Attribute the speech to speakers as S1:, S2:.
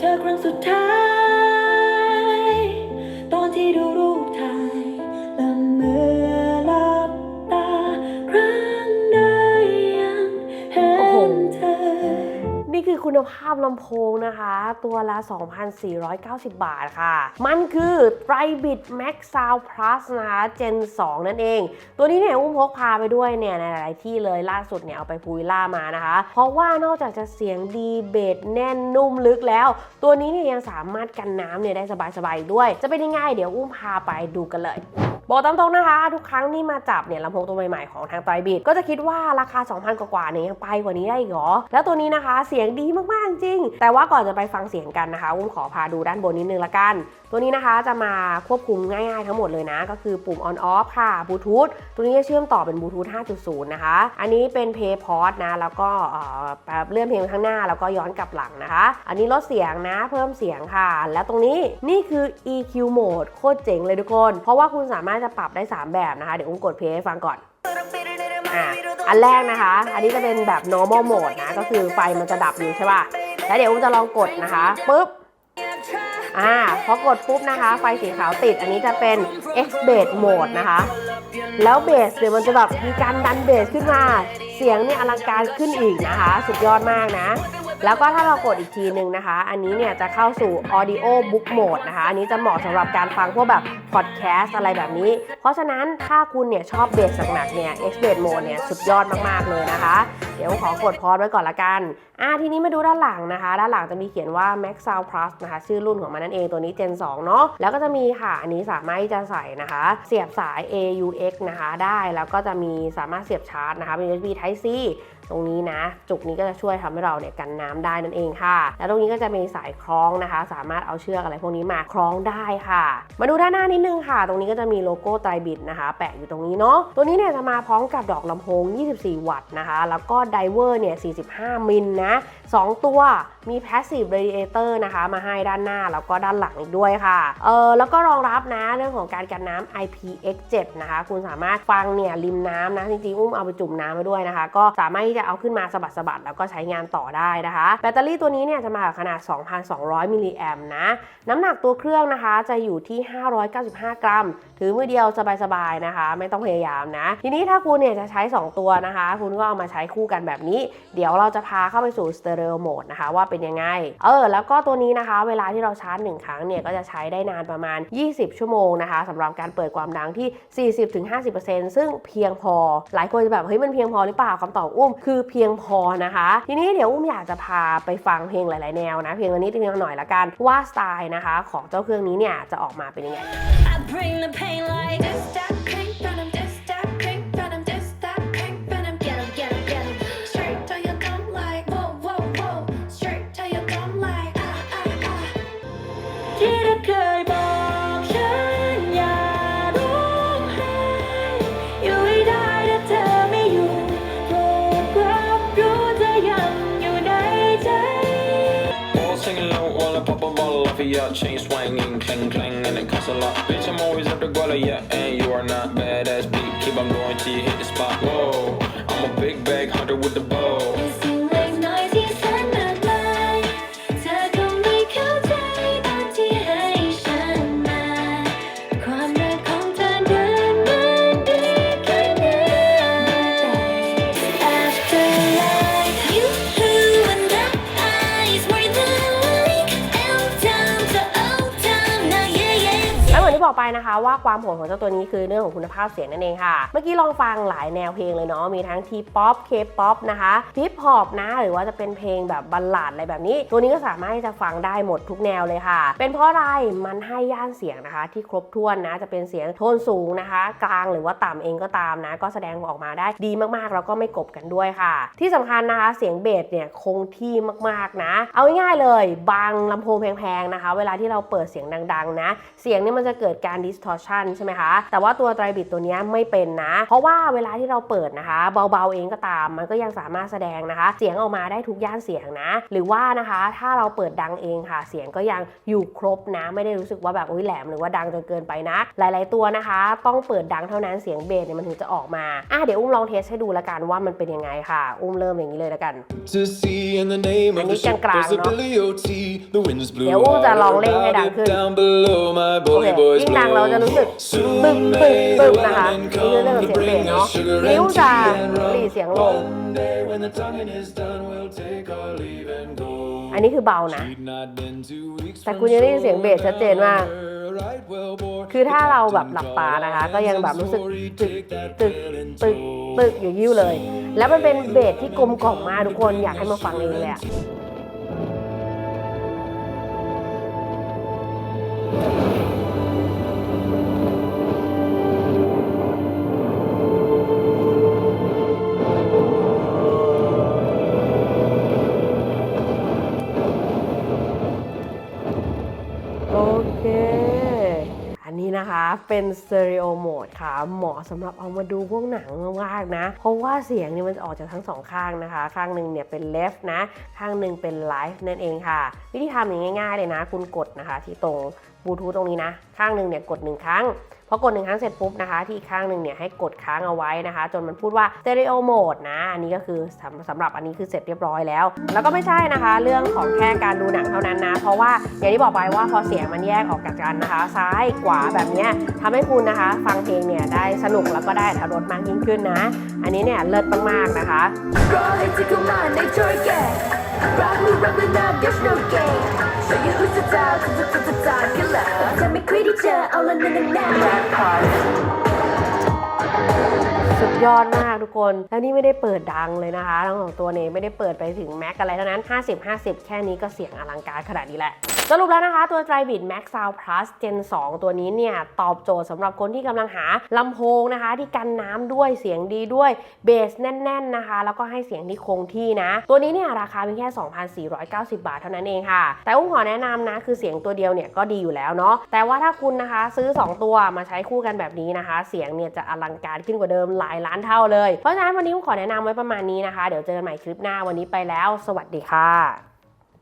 S1: เธอครั้งสุดท้าย ตอนที่ดูรูป คุ
S2: ณภาพลำโพงนะคะ ตัวละ 2,490 บาทค่ะ มันคือ t r i b i t Max Sound Plus นะคะ Gen 2 นั่นเอง ตัวนี้เนี่ยอุ้มพกพาไปด้วยเนี่ยในหลายที่เลยล่าสุดเนี่ยเอาไปพูวิล่ามานะคะ เพราะว่านอกจากจะเสียงดีเบสแน่นนุ่มลึกแล้ว ตัวนี้เนี่ยยังสามารถกันน้ำเนี่ยได้สบายๆด้วย จะเป็นยังไงเดี๋ยวอุ้มพาไปดูกันเลย บอกตามตรงนะคะ ทุกครั้งที่มาจับเนี่ยลำโพงตัวใหม่ๆของทางไตรบิดก็จะคิดว่าราคา 2,000 กว่าๆเนี่ยยังไปกว่านี้ได้อีกเหรอ แล้วตัวนี้นะคะเสียงดีมากๆจริง แต่ว่าก่อนจะไปฟังเสียงกันนะคะอุ้มขอพาดูด้านบนนิดนึงละกัน ตัวนี้นะคะจะมาควบคุมง่ายๆทั้งหมดเลยนะ ก็คือปุ่ม on off ค่ะบลูทูธตัวนี้จะเชื่อมต่อเป็นบลูทูธ5.0 นะคะ อันนี้เป็น play port นะแล้วก็เอ่อแบบเลื่อนเพลงไปข้างหน้าแล้วก็ย้อนกลับหลังนะคะ อันนี้ลดเสียงนะเพิ่มเสียงค่ะ แล้วตรงนี้นี่คือ EQ mode โคตรเจ๋งเลยทุกคน เพราะว่าคุณสามารถจะปรับได้ 3 แบบนะคะ เดี๋ยวอุ้มกดเพลย์ให้ฟังก่อนอะอันแรกนะคะ อันนี้จะเป็นแบบ normal mode นะ ก็คือไฟมันจะดับอยู่ใช่ป่ะ แล้วเดี๋ยวอุ้มจะลองกดนะคะปุ๊บอ่าพอกดปุ๊บนะคะ ไฟสีขาวติด อันนี้จะเป็น X bass mode นะคะ แล้วเบสเดี๋ยวมันจะแบบมีการดันเบสขึ้นมา เสียงเนี่ยอลังการขึ้นอีกนะคะ สุดยอดมากนะ แล้วก็ถ้าเรากดอีกทีหนึ่งนะคะ อันนี้เนี่ยจะเข้าสู่ audio book mode นะคะ อันนี้จะเหมาะสำหรับการฟังพวกแบบ podcast อะไรแบบนี้ เพราะฉะนั้นถ้าคุณเนี่ยชอบเบสหนักๆเนี่ย X bass mode เนี่ยสุดยอดมากๆเลยนะคะ เดี๋ยวขอกดพอสไว้ก่อนละกันอ่าทีนี้มาดูด้านหลังนะคะ ด้านหลังจะมีเขียนว่า Max Sound Plus นะคะ ชื่อรุ่นของมันนั่นเองตัวนี้ Gen 2 เนาะแล้วก็จะมีค่ะ อันนี้สามารถที่จะใส่นะคะ เสียบสาย AUX นะคะ ได้แล้วก็จะมีสามารถเสียบชาร์จนะคะเป็น USB Type C ตรงนี้นะ จุกนี้ก็จะช่วยทำให้เราเนี่ยกันน้ำได้นั่นเองค่ะ แล้วตรงนี้ก็จะมีสายคล้องนะคะ สามารถเอาเชือกอะไรพวกนี้มาคล้องได้ค่ะ มาดูด้านหน้านิดนึงค่ะ ตรงนี้ก็จะมีโลโก้ไตรบิดนะคะ แปะอยู่ตรงนี้เนาะตัวนี้เนี่ยจะมาพร้อมกับดอกลำโพง 24 วัตต์นะคะ แล้วก็ไดเวอร์เนี่ย45 มิลนะ2ตัว มี Passive Radiator นะคะ มาให้ด้านหน้าแล้วก็ด้านหลังอีกด้วยค่ะ เออแล้วก็รองรับนะเรื่องของการกันน้ำ IPX7 นะคะ คุณสามารถฟังเนี่ยริมน้ำนะ จริงๆ อุ้มเอาไปจุ่มน้ำไปด้วยนะคะ ก็สามารถที่จะเอาขึ้นมาสะบัดสะบัดแล้วก็ใช้งานต่อได้นะคะ แบตเตอรี่ตัวนี้เนี่ยจะมากับขนาด 2,200 มิลลิแอมป์นะ น้ำหนักตัวเครื่องนะคะจะอยู่ที่ 595 กรัม ถือมือเดียวสบายๆนะคะ ไม่ต้องพยายามนะ ทีนี้ถ้าคุณเนี่ยจะใช้ 2 ตัวนะคะ คุณก็เอามาใช้คู่กันแบบนี้ เดี๋ยวเราจะพาเข้าไปสู่สเตอริโอโหมดนะคะว่าเป็นยังไง เออ แล้วก็ตัวนี้นะคะ เวลาที่เราชาร์จ 1 ครั้งเนี่ยก็จะใช้ได้นานประมาณ 20 ชั่วโมงนะคะสำหรับการเปิดความดังที่ 40-50%ซึ่งเพียงพอ หลายคนจะแบบเฮ้ยมันเพียงพอหรือเปล่าคำตอบอุ้มคือเพียงพอนะคะ ทีนี้เดี๋ยวอุ้มอยากจะพาไปฟังเพลงหลาย ๆ แนวนะเพียงละนิดเพียงละหน่อยละกันว่าสไตล์นะคะ ของเจ้าเครื่องนี้เนี่ยจะออกมาเป็นยังไง
S3: Chain swinging, clang clang, and it costs a lot. Bitch, I'm always at the guala, yeah, and you are not
S2: บอกไปนะคะ ว่าความโหดของเจ้าตัวนี้คือเรื่องของคุณภาพเสียงนั่นเองค่ะ เมื่อกี้ลองฟังหลายแนวเพลงเลยเนาะมีทั้งทีป๊อปเคป๊อปนะคะฮิปฮอปนะ หรือว่าจะเป็นเพลงแบบบัลลาดอะไรแบบนี้ ตัวนี้ก็สามารถที่จะฟังได้หมดทุกแนวเลยค่ะ เป็นเพราะอะไรมันให้ย่านเสียงนะคะ ที่ครบถ้วนนะจะเป็นเสียงโทนสูงนะคะ กลางหรือว่าต่ำเองก็ตามนะ ก็แสดงออกมาได้ดีมากๆ แล้วก็ไม่กบกันด้วยค่ะ ที่สำคัญนะคะเสียงเบสเนี่ยคงที่มากๆนะ เอาง่ายๆเลย บางลำโพงแพงๆนะคะ เวลาที่เราเปิดเสียงดังๆนะ เสียงนี่มันจะเกิดการการ distortion ใช่ไหมคะ แต่ว่าตัวไตรบิดตัวเนี้ยไม่เป็นนะ เพราะว่าเวลาที่เราเปิดนะคะ เบาๆเองก็ตาม มันก็ยังสามารถแสดงนะคะ เสียงออกมาได้ทุกย่านเสียงนะ หรือว่านะคะถ้าเราเปิดดังเองค่ะ เสียงก็ยังอยู่ครบนะ ไม่ได้รู้สึกว่าแบบอุ้ยแหลมหรือว่าดังจนเกินไปนะ หลาย ๆตัวนะคะ ต้องเปิดดังเท่านั้นเสียงเบสเนี่ยมันถึงจะออกมาอะเดี๋ยวอุ้มลองเทสให้ดูละกันว่ามันเป็นยังไงค่ะ อุ้มเริ่มอย่างนี้เลยละกัน
S4: to sea in the name of the
S2: Ini
S4: ship.
S2: kan
S4: There's a
S2: kerang, no?
S4: Billy O.T. The winds blew
S2: Dia udah
S4: all
S2: long leng
S4: about
S2: hay
S4: it
S2: đằng ขึ้น
S4: down below my bully
S2: โอเคที่กลงเราจะรู้สึกตึบตึ
S4: บ
S2: ตึ
S4: บ
S2: นะคะนี่คือเรื่องของเสียงเบสเนาะนิ้วจะหลีเสียงลง อันนี้คือเบานะ แต่คุณยังได้ยินเสียงเบสชัดเจนมาก คือถ้าเราแบบหลับตานะคะ ก็ยังแบบรู้สึกตึกตึกตึกตึกอยู่ยิ่วเลย แล้วมันเป็นเบสที่กลมกล่อมมากทุกคนอยากให้มาฟังเองเลยอะ เป็นสเตอริโอโหมดค่ะ เหมาะสำหรับเอามาดูพวกหนังมากๆนะ เพราะว่าเสียงเนี่ยมันจะออกจากทั้งสองข้างนะคะ ข้างหนึ่งเนี่ยเป็นเลฟนะ ข้างหนึ่งเป็นไลฟ์นั่นเองค่ะ วิธีทำอย่างง่ายๆเลยนะ คุณกดนะคะที่ตรงบลูทูธตรงนี้นะ ข้างหนึ่งเนี่ยกดหนึ่งครั้ง พอกดหนึ่งครั้งเสร็จปุ๊บนะคะที่อีกข้างหนึ่งเนี่ยให้กดค้างเอาไว้นะคะ จนมันพูดว่า stereo mode นะ อันนี้ก็คือสำสำหรับอันนี้คือเสร็จเรียบร้อยแล้ว แล้วก็ไม่ใช่นะคะ เรื่องของแค่การดูหนังเท่านั้นนะ เพราะว่าอย่างที่บอกไปว่าพอเสียงมันแยกออกจากกันนะคะ ซ้ายขวาแบบนี้ยทำให้คุณนะคะ ฟังเพลงเนี่ยได้สนุกแล้วก็ได้อรรถมากยิ่งขึ้นนะ อันนี้เนี่ยเลิศมากๆนะคะ
S1: Raw and tickle my nature again. Rock me, rock me now, there's no game. Show you who's the top, pretty child, all in the now.
S2: สุดยอดมากทุกคน แล้วนี่ไม่ได้เปิดดังเลยนะคะทั้งสองตัวเนี่ยไม่ได้เปิดไปถึงแม็กอะไรเท่านั้น 50 50 แค่นี้ก็เสียงอลังการขนาดนี้แหละ สรุปแล้วนะคะ ตัว Tribit Max Sound Plus Gen 2 ตัวนี้เนี่ย ตอบโจทย์สำหรับคนที่กำลังหาลำโพงนะคะ ที่กันน้ำด้วยเสียงดีด้วยเบสแน่น ๆนะคะ แล้วก็ให้เสียงที่คงที่นะ ตัวนี้เนี่ยราคาเพียงแค่ 2,490 บาทเท่านั้นเองค่ะ แต่อุ้มขอแนะนำนะคือเสียงตัวเดียวเนี่ยก็ดีอยู่แล้วเนาะแต่ว่าถ้าคุณนะคะซื้อ 2 ตัวมาใช้คู่กันแบบนี้นะคะ เสียงเนี่ยจะอลังการขึ้นกว่าเดิมหลายล้านเท่าเลย เพราะฉะนั้นวันนี้ผมขอแนะนำไว้ประมาณนี้นะคะ เดี๋ยวเจอกันใหม่คลิปหน้าวันนี้ไปแล้ว สวัสดีค่ะ